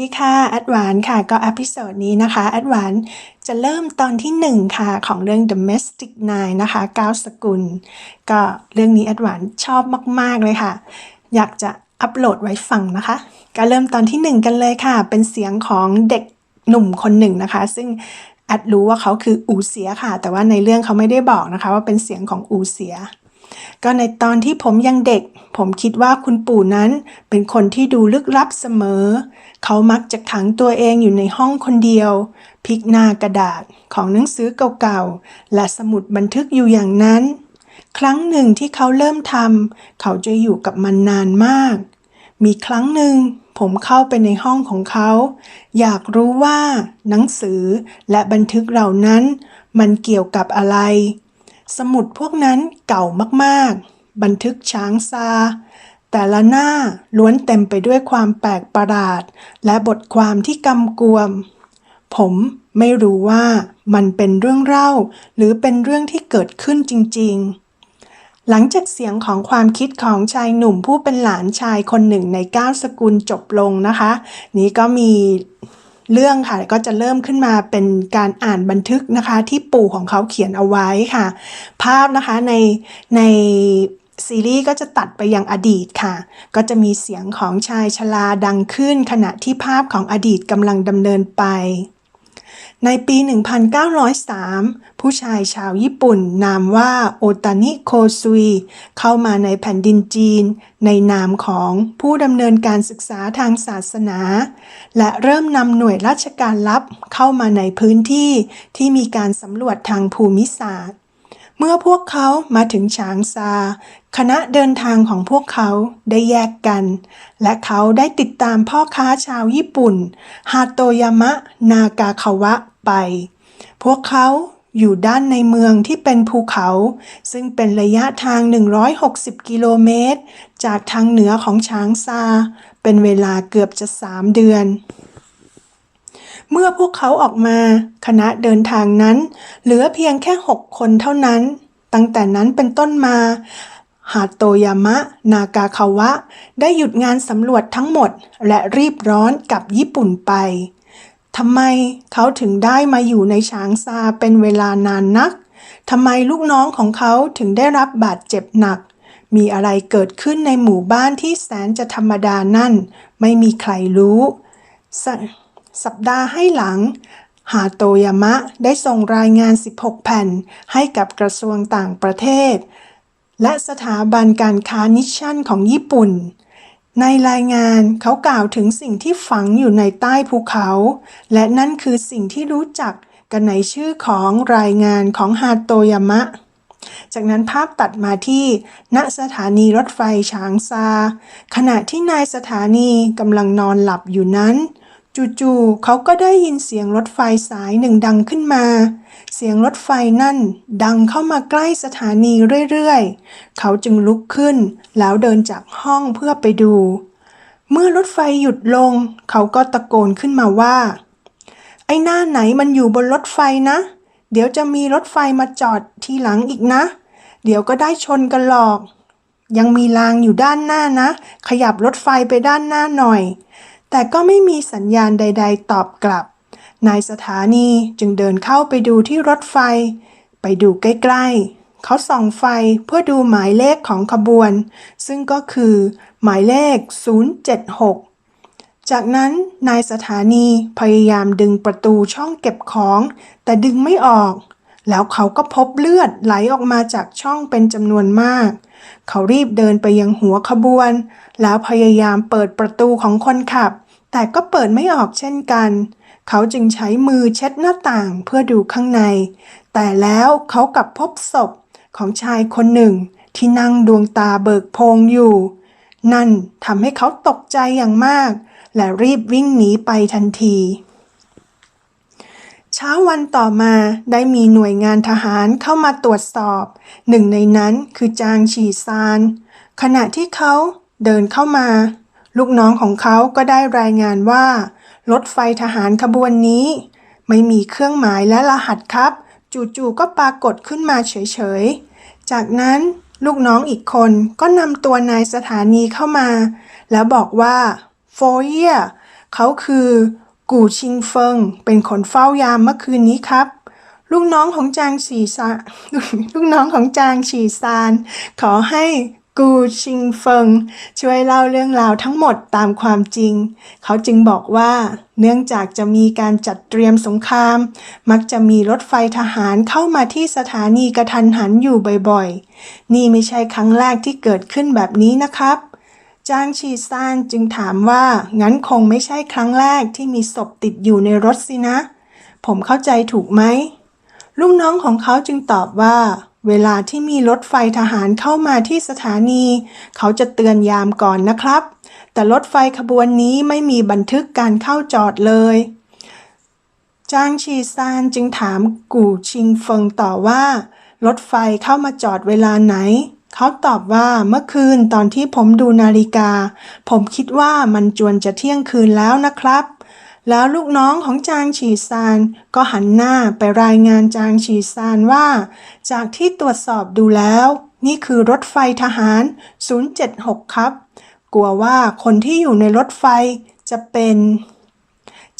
ดีค่ะแอดวานค่ะก็อพิโซดนี้นะคะแอดวานจะเริ่มตอนที่ 1 ค่ะของเรื่อง Domestic Nine นะคะก้าวสกุล ก็เรื่องนี้แอดวานชอบมาก ๆ เลยค่ะ อยากจะอัปโหลดไว้ฟังนะคะ ก็เริ่มตอนที่ 1 กันเลยค่ะ เป็นเสียงของเด็กหนุ่มคนหนึ่งนะคะ ซึ่งแอดรู้ว่าเขาคืออูเสียค่ะ แต่ว่าในเรื่องเขาไม่ได้บอกนะคะ ว่าเป็นเสียงของอูเสีย ก็ในตอนที่ผมยังเด็ก ผมคิดว่าคุณปู่นั้นเป็นคนที่ดูลึกลับเสมอ เขามักจะขังตัวเองอยู่ในห้องคนเดียว พลิกหน้ากระดาษของหนังสือเก่าๆ และสมุดบันทึกอยู่อย่างนั้น ครั้งหนึ่งที่เขาเริ่มทำเขาจะอยู่กับมันนานมาก มีครั้งหนึ่งผมเข้าไปในห้องของเขา อยากรู้ว่า หนังสือและบันทึกเหล่านั้น มันเกี่ยวกับอะไร สมุดพวกนั้นเก่ามากๆ บันทึกช้างซา แต่ละหน้าล้วนเต็มไปด้วยความแปลกประหลาด และบทความที่กำกวม ผมไม่รู้ว่ามันเป็นเรื่องเล่า หรือเป็นเรื่องที่เกิดขึ้นจริง ๆ หลังจากเสียงของความคิดของชายหนุ่มผู้เป็นหลานชายคนหนึ่งในก้าวสกุลจบลงนะคะ นี้ก็มี เรื่องค่ะก็จะเริ่มขึ้นมาเป็นการอ่านบันทึกนะคะ ที่ปู่ของเขาเขียนเอาไว้ค่ะ ภาพนะคะในในซีรีส์ก็จะตัดไปยังอดีตค่ะ ก็จะมีเสียงของชายชลาดังขึ้น ขณะที่ภาพของอดีตกำลังดำเนินไป ในปี 1903 ผู้ชายชาวญี่ปุ่นนามว่าโอตานิโคซุยเข้ามาในแผ่นดินจีน ในนามของผู้ดำเนินการศึกษาทางศาสนา และเริ่มนำหน่วยราชการลับเข้ามาในพื้นที่ที่มีการสำรวจทางภูมิศาสตร์ เมื่อพวกเขามาถึงฉางซา คณะเดินทางของพวกเขาได้แยกกัน และเขาได้ติดตามพ่อค้าชาวญี่ปุ่นฮาโตยามะ นากาคาวะ ไป พวกเขาอยู่ด้านในเมืองที่เป็นภูเขา ซึ่งเป็นระยะทาง 160 กิโลเมตร จากทางเหนือของช้างซา เป็นเวลาเกือบจะสามเดือน เมื่อพวกเขาออกมาคณะเดินทางนั้น เหลือเพียงแค่หกคนเท่านั้น ตั้งแต่นั้นเป็นต้นมาฮาโตยามะ นากาคาวะ ได้หยุดงานสำรวจทั้งหมด และรีบร้อนกลับญี่ปุ่นไป ทำไมเขาถึงได้มาอยู่ในช้างซาเป็นเวลานานนัก ทำไมลูกน้องของเขาถึงได้รับบาดเจ็บหนัก มีอะไรเกิดขึ้นในหมู่บ้านที่แสนจะธรรมดานั่น ไม่มีใครรู้สสัปดาห์ให้หลัง ฮาโตยามะได้ส่งรายงาน 16 แผ่น ให้กับกระทรวงต่างประเทศ และสถาบันการค้านิชชั่นของญี่ปุ่น ในรายงานเขากล่าวถึงสิ่งที่ฝังอยู่ในใต้ภูเขา และนั่นคือสิ่งที่รู้จักกันในชื่อของรายงานของฮาโตยามะ จากนั้นภาพตัดมาที่ ณสถานีรถไฟฉางซา ขณะที่นายสถานีกำลังนอนหลับอยู่นั้น จู่ๆเขาก็ได้ยินเสียงรถไฟสายหนึ่งดังขึ้นมา เสียงรถไฟนั่นดังเข้ามาใกล้สถานีเรื่อยๆ เขาจึงลุกขึ้น แล้วเดินจากห้องเพื่อไปดู เมื่อรถไฟหยุดลง เขาก็ตะโกนขึ้นมาว่า ไอ้หน้าไหนมันอยู่บนรถไฟนะ เดี๋ยวจะมีรถไฟมาจอดทีหลังอีกนะ เดี๋ยวก็ได้ชนกันหรอก ยังมีรางอยู่ด้านหน้านะ ขยับรถไฟไปด้านหน้าหน่อย แต่ก็ไม่มีสัญญาณใด ๆ ตอบกลับ นายสถานีจึงเดินเข้าไปดูที่รถไฟ ไปดูใกล้ๆ เขาส่องไฟเพื่อดูหมายเลขของขบวน ซึ่งก็คือ หมายเลข 076 จากนั้นนายสถานีพยายามดึงประตูช่องเก็บของ แต่ดึงไม่ออก แล้วเขาก็พบเลือดไหลออกมาจากช่องเป็นจำนวนมาก เขารีบเดินไปยังหัวขบวน แล้วพยายามเปิดประตูของคนขับ แต่ก็เปิดไม่ออกเช่นกัน เขาจึงใช้มือเช็ดหน้าต่างเพื่อดูข้างใน แต่แล้วเขากลับพบศพของชายคนหนึ่ง ที่นั่งดวงตาเบิกโพงอยู่ นั่นทำให้เขาตกใจอย่างมาก และรีบวิ่งหนีไปทันที เช้าวันต่อมาได้มีหน่วยงานทหารเข้ามาตรวจสอบ หนึ่งในนั้นคือจางฉีซาน ขณะที่เขาเดินเข้ามา ลูกน้องของเขาก็ได้รายงานว่า รถไฟทหารขบวนนี้ ไม่มีเครื่องหมายและรหัสครับ จู่ๆก็ปรากฏขึ้นมาเฉยๆ จากนั้นลูกน้องอีกคนก็นำตัวนายสถานีเข้ามา แล้วบอกว่าโฟเยียเขาคือ กู่ชิงเฟิงเป็นคนเฝ้ายามเมื่อคืนนี้ครับ ลูกน้องของจางฉีซานลูกน้องของจางฉีซาน ขอให้กูชิงเฟิงช่วยเล่าเรื่องราวทั้งหมดตามความจริง เขาจึงบอกว่า เนื่องจากจะมีการจัดเตรียมสงคราม มักจะมีรถไฟทหารเข้ามาที่สถานีกระทันหันอยู่บ่อยๆ นี่ไม่ใช่ครั้งแรกที่เกิดขึ้นแบบนี้นะครับ จางชีซานจึงถามว่า งั้นคงไม่ใช่ครั้งแรกที่มีศพติดอยู่ในรถสินะ ผมเข้าใจถูกไหม ลูกน้องของเขาจึงตอบว่า เวลาที่มีรถไฟทหารเข้ามาที่สถานี เขาจะเตือนยามก่อนนะครับ แต่รถไฟขบวนนี้ไม่มีบันทึกการเข้าจอดเลยจางชีซานจึงถามกู่ชิงเฟิงต่อว่า รถไฟเข้ามาจอดเวลาไหน เขาตอบว่าเมื่อคืนตอนที่ผมดูนาฬิกา ผมคิดว่ามันจวนจะเที่ยงคืนแล้วนะครับ แล้วลูกน้องของจางฉีซานก็หันหน้าไปรายงานจางฉีซานว่า จากที่ตรวจสอบดูแล้ว นี่คือรถไฟทหาร 076 ครับ กลัวว่าคนที่อยู่ในรถไฟจะเป็น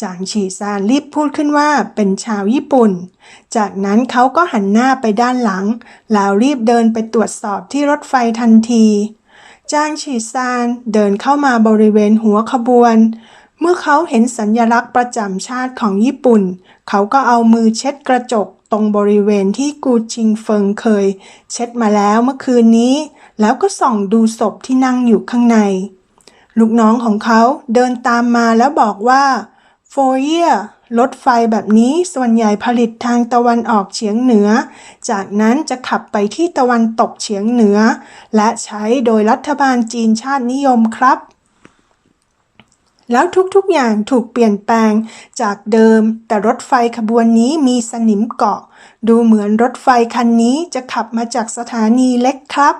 จางฉีซานรีบพูดขึ้นว่าเป็นชาวญี่ปุ่น จากนั้นเขาก็หันหน้าไปด้านหลัง แล้วรีบเดินไปตรวจสอบที่รถไฟทันที จางฉีซานเดินเข้ามาบริเวณหัวขบวน เมื่อเขาเห็นสัญลักษณ์ประจำชาติของญี่ปุ่น เขาก็เอามือเช็ดกระจกตรงบริเวณที่กูชิงเฟิงเคย เช็ดมาแล้วเมื่อคืนนี้ แล้วก็ส่องดูศพที่นั่งอยู่ข้างใน ลูกน้องของเขาเดินตามมาแล้วบอกว่า โฟเยียรถไฟแบบนี้ส่วนใหญ่ผลิตทางตะวันออกเฉียงเหนือ จากนั้นจะขับไปที่ตะวันตกเฉียงเหนือ และใช้โดยรัฐบาลจีนชาตินิยมครับ แล้วทุกๆอย่างถูกเปลี่ยนแปลงจากเดิม แต่รถไฟขบวนนี้มีสนิมเกาะ ดูเหมือนรถไฟคันนี้จะขับมาจากสถานีเล็กครับ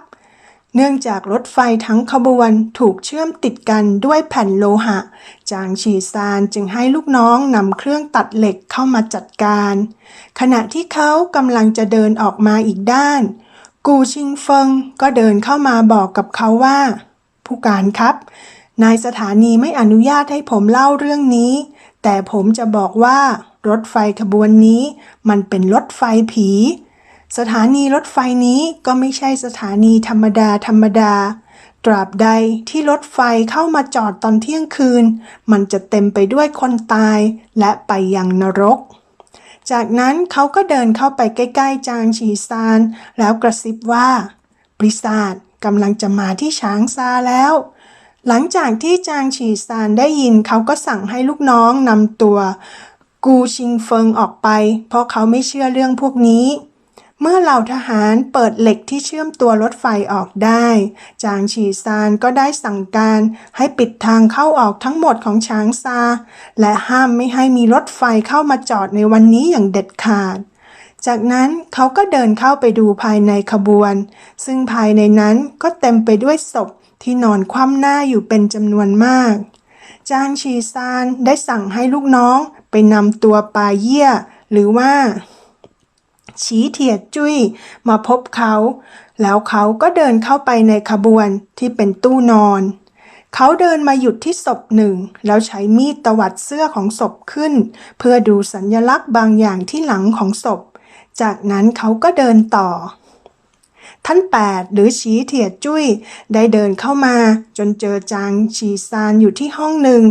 เนื่องจากรถไฟทั้งขบวนถูกเชื่อมติดกันด้วยแผ่นโลหะ จางฉีซานจึงให้ลูกน้องนำเครื่องตัดเหล็กเข้ามาจัดการ ขณะที่เขากำลังจะเดินออกมาอีกด้าน กูชิงเฟิงก็เดินเข้ามาบอกกับเขาว่า ผู้การครับ นายสถานีไม่อนุญาตให้ผมเล่าเรื่องนี้ แต่ผมจะบอกว่ารถไฟขบวนนี้ มันเป็นรถไฟผี สถานีรถไฟนี้ก็ไม่ใช่สถานีธรรมดาธรรมดา ตราบใดที่รถไฟเข้ามาจอดตอนเที่ยงคืน มันจะเต็มไปด้วยคนตายและไปยังนรก จากนั้นเขาก็เดินเข้าไปใกล้ๆจางฉีซาน แล้วกระซิบว่าปริศาจกำลังจะมาที่ช้างซาแล้ว หลังจากที่จางฉีซานได้ยินเขาก็สั่งให้ลูกน้องนำตัว กูชิงเฟิงออกไป เพราะเขาไม่เชื่อเรื่องพวกนี้ เมื่อเหล่าทหารเปิดเหล็กที่เชื่อมตัวรถไฟออกได้ จางฉีซานก็ได้สั่งการให้ปิดทางเข้าออกทั้งหมดของช้างซา และห้ามไม่ให้มีรถไฟเข้ามาจอดในวันนี้อย่างเด็ดขาด จากนั้นเขาก็เดินเข้าไปดูภายในขบวน ซึ่งภายในนั้นก็เต็มไปด้วยศพที่นอนคว่ำหน้าอยู่เป็นจำนวนมาก จางชีซานได้สั่งให้ลูกน้องไปนำตัวปาเยี่ยหรือว่า ฉีเถียดจุ้ยมาพบเขา แล้วเขาก็เดินเข้าไปในขบวนที่เป็นตู้นอน เขาเดินมาหยุดที่ศพหนึ่ง แล้วใช้มีดตวัดเสื้อของศพขึ้น เพื่อดูสัญญลักษณ์บางอย่างที่หลังของศพ จากนั้นเขาก็เดินต่อ ท่านแปดหรือฉีเถียดจุ้ยได้เดินเข้ามาจนเจอจางชีซานอยู่ที่ห้องหนึ่ง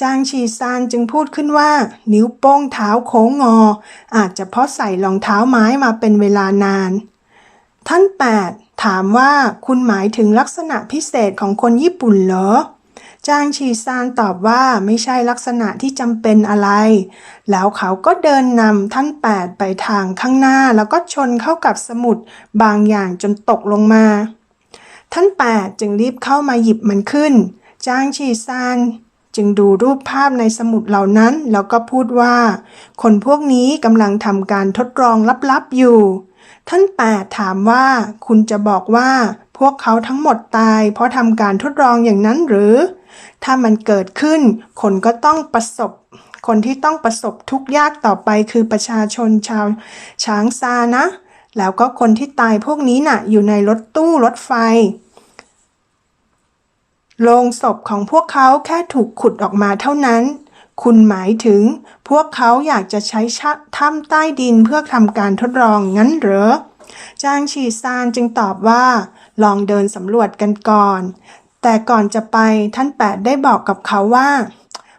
จางชีซานจึงพูดขึ้นว่า นิ้วโป้งเท้าโค้งงอ อาจจะเพราะใส่รองเท้าไม้มาเป็นเวลานาน ท่านแปดถามว่าคุณหมายถึงลักษณะพิเศษของคนญี่ปุ่นเหรอ จางชีซานตอบว่าไม่ใช่ลักษณะที่จำเป็นอะไร แล้วเขาก็เดินนำท่านแปดไปทางข้างหน้าแล้วก็ชนเข้ากับสมุดบางอย่างจนตกลงมา ท่านแปดจึงรีบเข้ามาหยิบมันขึ้น จางชีซานจึงดูรูปภาพในสมุดเหล่านั้น แล้วก็พูดว่า คนพวกนี้กำลังทำการทดลองลับๆอยู่ ท่านแปดถามว่า คุณจะบอกว่า พวกเขาทั้งหมดตาย เพราะทำการทดลองอย่างนั้นหรือ ถ้ามันเกิดขึ้น คนก็ต้องประสบ คนที่ต้องประสบทุกข์ยากต่อไปคือประชาชนชาวช้างซานะ แล้วก็คนที่ตายพวกนี้น่ะ อยู่ในรถตู้รถไฟโลงศพของพวกเขาแค่ถูกขุดออกมาเท่านั้น คุณหมายถึง พวกเขาอยากจะใช้ถ้ำใต้ดินเพื่อทำการทดลองงั้นเหรอ จางฉีซานจึงตอบว่า ลองเดินสำรวจกันก่อน แต่ก่อนจะไปท่านแปดได้บอกกับเขาว่า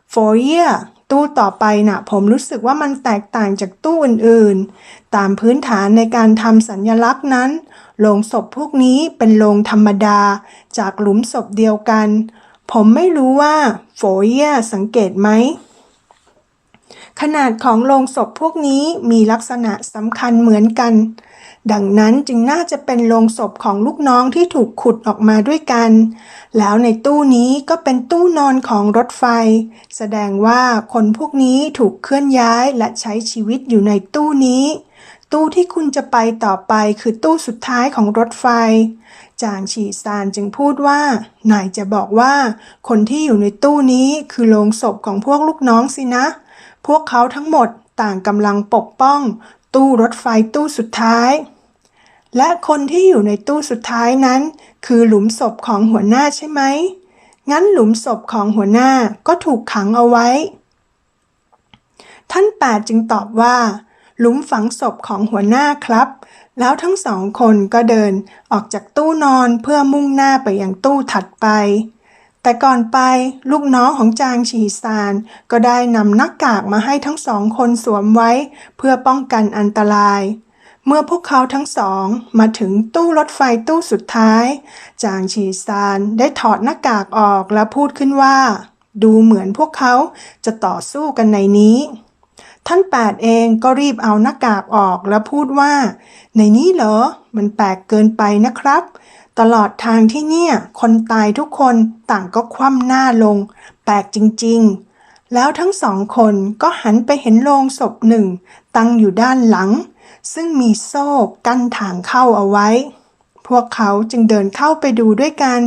โฟเยียตู้ต่อไปน่ะผมรู้สึกว่ามันแตกต่างจากตู้อื่นๆ ตามพื้นฐานในการทำสัญญลักษณ์นั้น โลงศพพวกนี้เป็นโลงธรรมดาจากหลุมศพเดียวกัน ผมไม่รู้ว่าโฟเยียสังเกตไหม ขนาดของโลงศพพวกนี้มีลักษณะสำคัญเหมือนกัน ดังนั้นจึงน่าจะเป็นโลงศพของลูกน้องที่ถูกขุดออกมาด้วยกัน แล้วในตู้นี้ก็เป็นตู้นอนของรถไฟ แสดงว่าคนพวกนี้ถูกเคลื่อนย้ายและใช้ชีวิตอยู่ในตู้นี้ ตู้ที่คุณจะไปต่อไปคือตู้สุดท้ายของรถไฟ จางฉีซานจึงพูดว่า นายจะบอกว่า คนที่อยู่ในตู้นี้คือโลงศพของพวกลูกน้องสินะ พวกเขาทั้งหมดต่างกำลังปกป้อง ตู้รถไฟตู้สุดท้าย และคนที่อยู่ในตู้สุดท้ายนั้น คือหลุมศพของหัวหน้าใช่ไหม งั้นหลุมศพของหัวหน้าก็ถูกขังเอาไว้ ท่านแปดจึงตอบว่า หลุมฝังศพของหัวหน้าครับ แล้วทั้งสองคนก็เดินออกจากตู้นอนเพื่อมุ่งหน้าไปยังตู้ถัดไปแต่ก่อนไปลูกน้องของจางฉีซาน ก็ได้นำหน้ากากมาให้ทั้งสองคนสวมไว้ เพื่อป้องกันอันตราย เมื่อพวกเขาทั้งสองมาถึงตู้รถไฟตู้สุดท้าย จางฉีซานได้ถอดหน้ากากออกและพูดขึ้นว่า ดูเหมือนพวกเขาจะต่อสู้กันในนี้ ท่านแปดเองก็รีบเอาหน้ากากออกแล้วพูดว่า ในนี้เหรอ มันแปลกเกินไปนะครับ ตลอดทางที่เนี่ย คนตายทุกคนต่างก็คว่ำหน้าลง แปลกจริงๆ แล้วทั้งสองคนก็หันไปเห็นโลงศพหนึ่ง ตั้งอยู่ด้านหลัง ซึ่งมีโซ่กั้นทางเข้าเอาไว้ พวกเขาจึงเดินเข้าไปดูด้วยกัน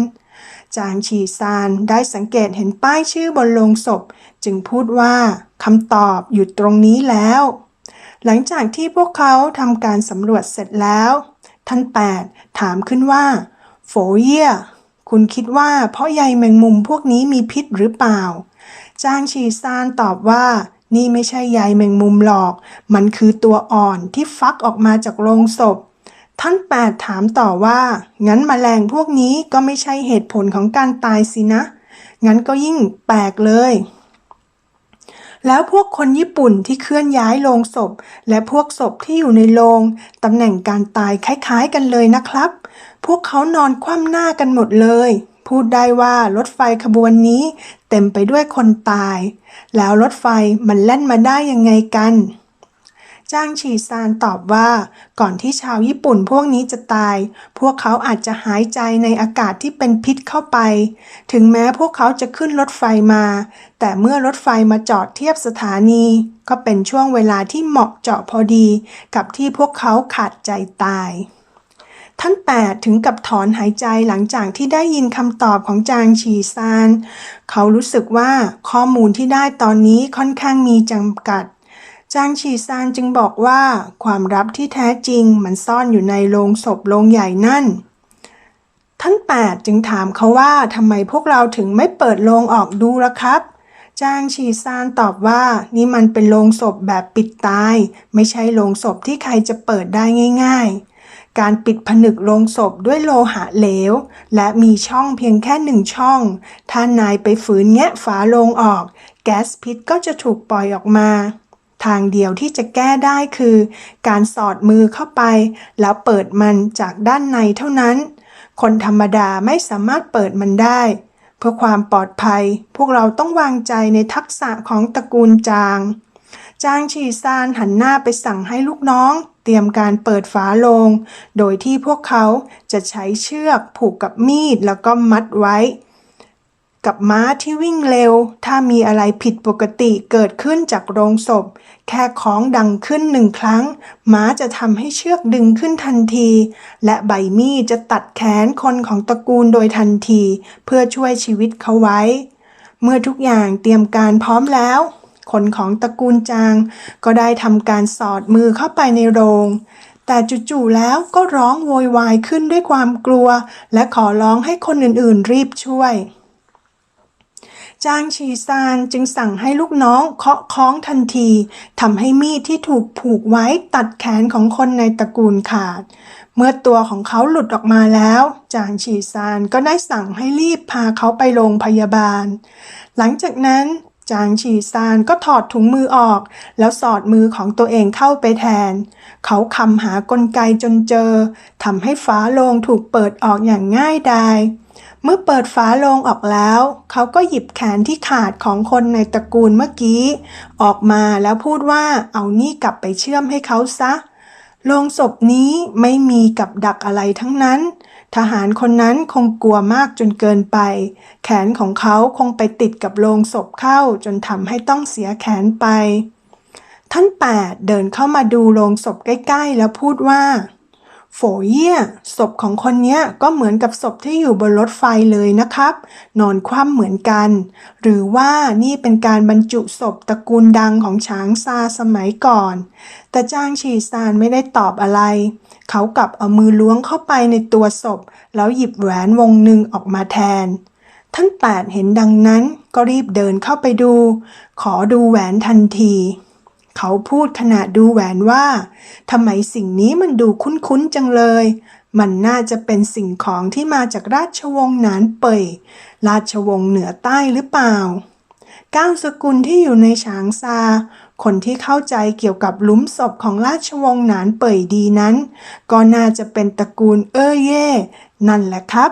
จางฉีซานได้สังเกตเห็นป้ายชื่อบนโลงศพ จึงพูดว่าคำตอบอยู่ตรงนี้แล้ว หลังจากที่พวกเขาทำการสำรวจเสร็จแล้ว ท่านแปดถามขึ้นว่า โฟเยียคุณคิดว่าเพราะใยแมงมุมพวกนี้มีพิษหรือเปล่า จางฉีซานตอบว่า นี่ไม่ใช่ใยแมงมุมหรอก มันคือตัวอ่อนที่ฟักออกมาจากโลงศพ ท่านแปดถามต่อว่า งั้นมแมลงพวกนี้ก็ไม่ใช่เหตุผลของการตายสินะ งั้นก็ยิ่งแปลกเลย แล้วพวกคนญี่ปุ่นที่เคลื่อนย้ายโลงศพ และพวกศพที่อยู่ในโลงตำแหน่งการตายคล้ายๆกันเลยนะครับ พวกเขานอนคว่ำหน้ากันหมดเลย พูดได้ว่ารถไฟขบวนนี้เต็มไปด้วยคนตาย แล้วรถไฟมันแล่นมาได้ยังไงกันจ้างฉีซานตอบว่าก่อนที่ชาวญี่ปุ่นพวกนี้จะตาย พวกเขาอาจจะหายใจในอากาศที่เป็นพิษเข้าไป ถึงแม้พวกเขาจะขึ้นรถไฟมา แต่เมื่อรถไฟมาจอดเทียบสถานี ก็เป็นช่วงเวลาที่เหมาะเจาะพอดี กับที่พวกเขาขาดใจตาย ท่านแปดถึงกับถอนหายใจหลังจากที่ได้ยินคำตอบของจางฉีซาน เขารู้สึกว่าข้อมูลที่ได้ตอนนี้ค่อนข้างมีจำกัด จางฉีซานจึงบอกว่าความลับที่แท้จริงมันซ่อนอยู่ในโลงศพโลงใหญ่นั่น ท่านแปดจึงถามเขาว่าทำไมพวกเราถึงไม่เปิดโลงออกดูล่ะครับจางฉีซานตอบว่านี่มันเป็นโลงศพแบบปิดตาย ไม่ใช่โลงศพที่ใครจะเปิดได้ง่ายๆ การปิดผนึกโลงศพด้วยโลหะเหลว และมีช่องเพียงแค่หนึ่งช่อง ถ้านายไปฝืนแงะฝาโลงออก แก๊สพิษก็จะถูกปล่อยออกมา ทางเดียวที่จะแก้ได้คือ การสอดมือเข้าไป แล้วเปิดมันจากด้านในเท่านั้น คนธรรมดาไม่สามารถเปิดมันได้ เพื่อความปลอดภัย พวกเราต้องวางใจในทักษะของตระกูลจาง จางฉีซานหันหน้าไปสั่งให้ลูกน้อง ตรียมการเปิดฝาโลง โดยที่พวกเขาจะใช้เชือกผูกกับมีดแล้วก็มัดไว้ กับม้าที่วิ่งเร็ว ถ้ามีอะไรผิดปกติเกิดขึ้นจากโรงศพ แค่คล้องดังขึ้นหนึ่งครั้ง ม้าจะทำให้เชือกดึงขึ้นทันที และใบมีดจะตัดแขนคนของตระกูลโดยทันที เพื่อช่วยชีวิตเขาไว้ เมื่อทุกอย่างเตรียมการพร้อมแล้ว คนของตระกูลจาง ก็ได้ทำการสอดมือเข้าไปในโรง แต่จู่ๆแล้วก็ร้องโวยวายขึ้นด้วยความกลัว และขอร้องให้คนอื่นๆรีบช่วยจางชีซานจึงสั่งให้ลูกน้องเคาะค้องทันทีทำให้มีดที่ถูกผูกไว้ตัดแขนของคนในตระกูลขาด เมื่อตัวของเขาหลุดออกมาแล้ว จางชีซานก็ได้สั่งให้รีบพาเขาไปโรงพยาบาล หลังจากนั้น จางชีซานก็ถอดถุงมือออก แล้วสอดมือของตัวเองเข้าไปแทน เขาคำหากลไกจนเจอทำให้ฝาโลงถูกเปิดออกอย่างง่ายดายเมื่อเปิดฝาโลงออกแล้ว เขาก็หยิบแขนที่ขาดของคนในตระกูลเมื่อกี้ ออกมาแล้วพูดว่าเอานี่กลับไปเชื่อมให้เขาซะโลงศพนี้ไม่มีกับดักอะไรทั้งนั้น ทหารคนนั้นคงกลัวมากจนเกินไป แขนของเขาคงไปติดกับโลงศพเข้าจนทำให้ต้องเสียแขนไป ท่านแปดเดินเข้ามาดูโลงศพใกล้ ๆ แล้วพูดว่า โฝเยี่ยศพของคนนี้ก็เหมือนกับศพที่อยู่บนรถไฟเลยนะครับ นอนคว่ำเหมือนกัน หรือว่านี่เป็นการบรรจุศพตระกูลดังของช้างซาสมัยก่อน แต่จ้างชีซานไม่ได้ตอบอะไร เขากลับเอามือล้วงเข้าไปในตัวศพ แล้วหยิบแหวนวงหนึ่งออกมาแทน ท่านแปดเห็นดังนั้นก็รีบเดินเข้าไปดู ขอดูแหวนทันที เขาพูดขณะดูแหวนว่าทำไมสิ่งนี้มันดูคุ้นๆจังเลย มันน่าจะเป็นสิ่งของที่มาจากราชวงศ์หนานเป่ย ราชวงศ์เหนือใต้หรือเปล่าก้าวสกุลที่อยู่ในฉางซา คนที่เข้าใจเกี่ยวกับหลุมศพของราชวงศ์หนานเป่ยดีนั้น ก็น่าจะเป็นตระกูลเอ้อเย่ นั่นแหละครับ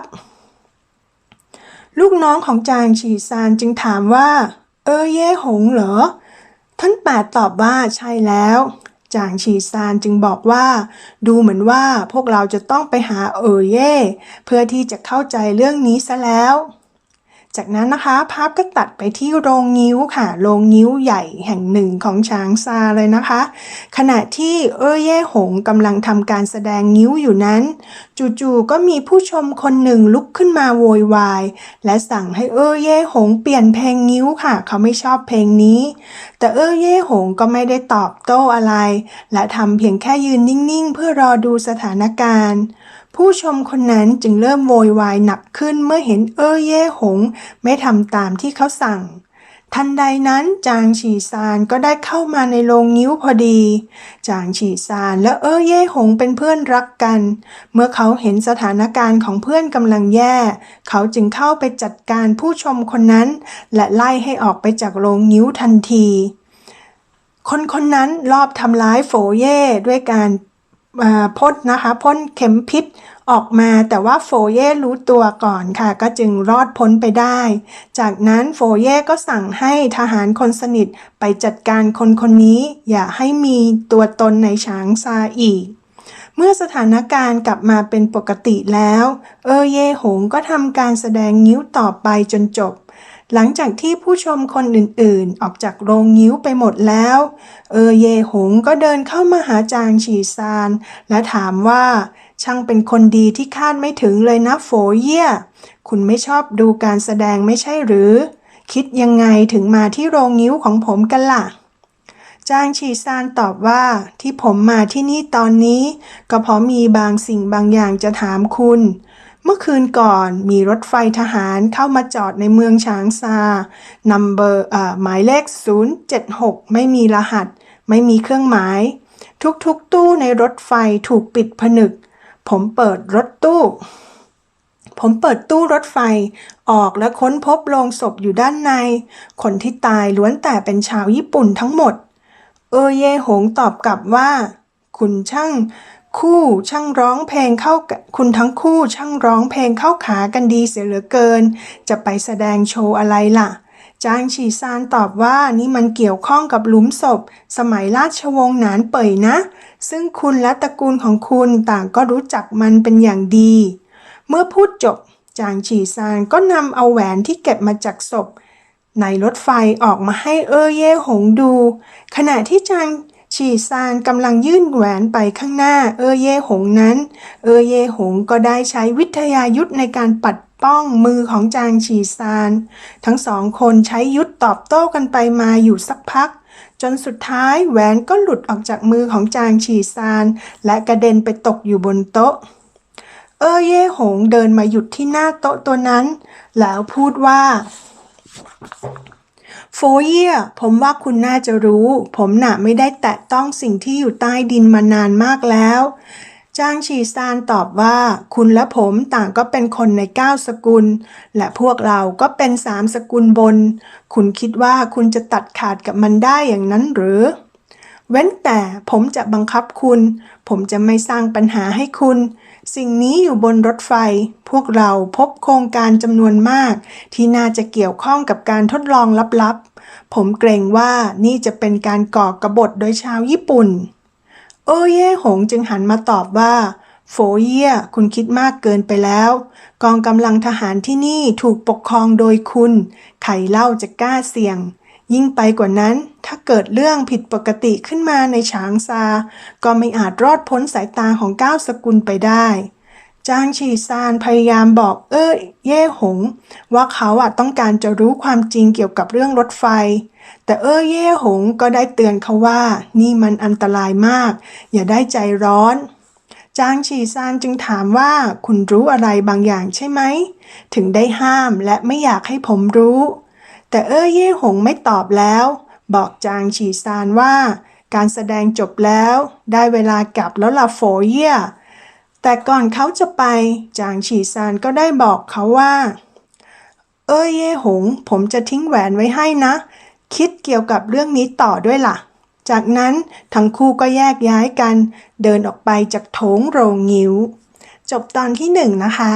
ลูกน้องของจางฉีซานจึงถามว่า เอ้อเย่หงเหรอ ท่านแปดตอบว่าใช่แล้ว จางฉีซานจึงบอกว่า ดูเหมือนว่าพวกเราจะต้องไปหาเออเย่เพื่อที่จะเข้าใจเรื่องนี้ซะแล้ว จากนั้นนะคะภาพก็ตัดไปที่โรงงิ้วค่ะ โรงงิ้วใหญ่แห่งหนึ่งของช้างซาเลยนะคะ ขณะที่เอ้อเย่หงกำลังทำการแสดงงิ้วอยู่นั้น จู่ๆก็มีผู้ชมคนหนึ่งลุกขึ้นมาโวยวาย และสั่งให้เอ้อเย่หงเปลี่ยนเพลงงิ้วค่ะ เขาไม่ชอบเพลงนี้ แต่เอ้อเย่หงก็ไม่ได้ตอบโต้อะไร และทำเพียงแค่ยืนนิ่งๆ เพื่อรอดูสถานการณ์ ผู้ชมคนนั้นจึงเริ่มโวยวายหนักขึ้นเมื่อเห็นเอ้อเย่หง ไม่ทำตามที่เขาสั่ง ทันใดนั้นจางฉีซานก็ได้เข้ามาในโรงนิ้วพอดี จางฉีซานและเอ้อเย่หงเป็นเพื่อนรักกัน เมื่อเขาเห็นสถานการณ์ของเพื่อนกำลังแย่ เขาจึงเข้าไปจัดการผู้ชมคนนั้น และไล่ให้ออกไปจากโรงนิ้วทันทีคนคนนั้นรอบทำร้ายโฟเย่ด้วยการ พ่นนะคะพ่นเข็มพิษออกมาแต่ว่าโฟเย่รู้ตัวก่อนค่ะ ก็จึงรอดพ้นไปได้ จากนั้นโฟเย่ก็สั่งให้ทหารคนสนิทไปจัดการคนคนนี้ อย่าให้มีตัวตนในช้างซาอีก เมื่อสถานการณ์กลับมาเป็นปกติแล้ว เออเย่หงก็ทำการแสดงนิ้วต่อไปจนจบ หลังจากที่ผู้ชมคนอื่นๆ ออกจากโรงงิ้วไปหมดแล้ว เออเยหงก็เดินเข้ามาหาจางฉีซาน และถามว่า ช่างเป็นคนดีที่คาดไม่ถึงเลยนะโฝเย่คุณไม่ชอบดูการแสดงไม่ใช่หรือ คิดยังไงถึงมาที่โรงงิ้วของผมกันล่ะจางฉีซานตอบว่าที่ผมมาที่นี่ตอนนี้ ก็เพราะมีบางสิ่งบางอย่างจะถามคุณ เมื่อคืนก่อนมีรถไฟทหารเข้ามาจอดในเมืองฉางซา นัมเบอร์หมายเลข 076 ไม่มีรหัส ไม่มีเครื่องหมาย ทุกๆตู้ในรถไฟถูกปิดผนึก ผมเปิดรถตู้ ผมเปิดตู้รถไฟออกและค้นพบโลงศพอยู่ด้านใน คนที่ตายล้วนแต่เป็นชาวญี่ปุ่นทั้งหมด เออเยหงตอบกลับว่า คุณช่าง คู่ช่างร้องเพลงเข้าคุณทั้งคู่ช่างร้องเพลงเข้าขากันดีเสียเหลือเกิน จะไปแสดงโชว์อะไรล่ะ จางฉีซานตอบว่านี่มันเกี่ยวข้องกับหลุมศพ สมัยราชวงศ์หนานเป่ยนะ ซึ่งคุณและตระกูลของคุณต่างก็รู้จักมันเป็นอย่างดี เมื่อพูดจบ จางฉีซานก็นำเอาแหวนที่เก็บมาจากศพในรถไฟออกมาให้เออเย่หงดู ขณะที่จาง ฉีซานกำลังยื่นแหวนไปข้างหน้า เออเย่หงนั้น เออเย่หงก็ได้ใช้วิทยายุทธในการปัดป้องมือของจางฉีซาน ทั้งสองคนใช้ยุทธตอบโต้กันไปมาอยู่สักพัก จนสุดท้ายแหวนก็หลุดออกจากมือของจางฉีซาน และกระเด็นไปตกอยู่บนโต๊ะ เออเย่หงเดินมาหยุดที่หน้าโต๊ะตัวนั้น แล้วพูดว่า โฟเยียผมว่าคุณน่าจะรู้ ผมหนะไม่ได้แตะต้องสิ่งที่อยู่ใต้ดินมานานมากแล้ว จางฉีซานตอบว่า คุณและผมต่างก็เป็นคนในเก้าสกุล และพวกเราก็เป็นสามสกุลบน คุณคิดว่าคุณจะตัดขาดกับมันได้อย่างนั้นหรือ เว้นแต่ผมจะบังคับคุณ ผมจะไม่สร้างปัญหาให้คุณ สิ่งนี้อยู่บนรถไฟ พวกเราพบโครงการจำนวนมาก ที่น่าจะเกี่ยวข้องกับการทดลองลับๆ ผมเกรงว่านี่จะเป็นการก่อกระบฏโดยชาวญี่ปุ่น โอเย่หงจึงหันมาตอบว่า โฟเยี่ยคุณคิดมากเกินไปแล้ว กองกำลังทหารที่นี่ถูกปกครองโดยคุณ ไข่เล่าจะกล้าเสี่ยง ยิ่งไปกว่านั้น ถ้าเกิดเรื่องผิดปกติขึ้นมาในฉางซา ก็ไม่อาจรอดพ้นสายตาของก้าวสกุลไปได้ จางฉีซานพยายามบอกเอ้ยเย่หง ว่าเขาอะต้องการจะรู้ความจริงเกี่ยวกับเรื่องรถไฟ แต่เอ้ยเย่หงก็ได้เตือนเขาว่า นี่มันอันตรายมาก อย่าได้ใจร้อนจางฉีซานจึงถามว่าคุณรู้อะไรบางอย่างใช่ไหม ถึงได้ห้ามและไม่อยากให้ผมรู้ แต่เอ้ยเย่หงไม่ตอบแล้ว บอกจางฉีซานว่า การแสดงจบแล้ว ได้เวลากลับแล้วล่ะโฟเย่แต่ก่อนเขาจะไป จางฉีซานก็ได้บอกเขาว่า เอ้ยเย่หง ผมจะทิ้งแหวนไว้ให้นะ คิดเกี่ยวกับเรื่องนี้ต่อด้วยล่ะ จากนั้นทั้งคู่ก็แยกย้ายกัน เดินออกไปจากโถงโรงงิ้ว จบตอนที่หนึ่งนะคะ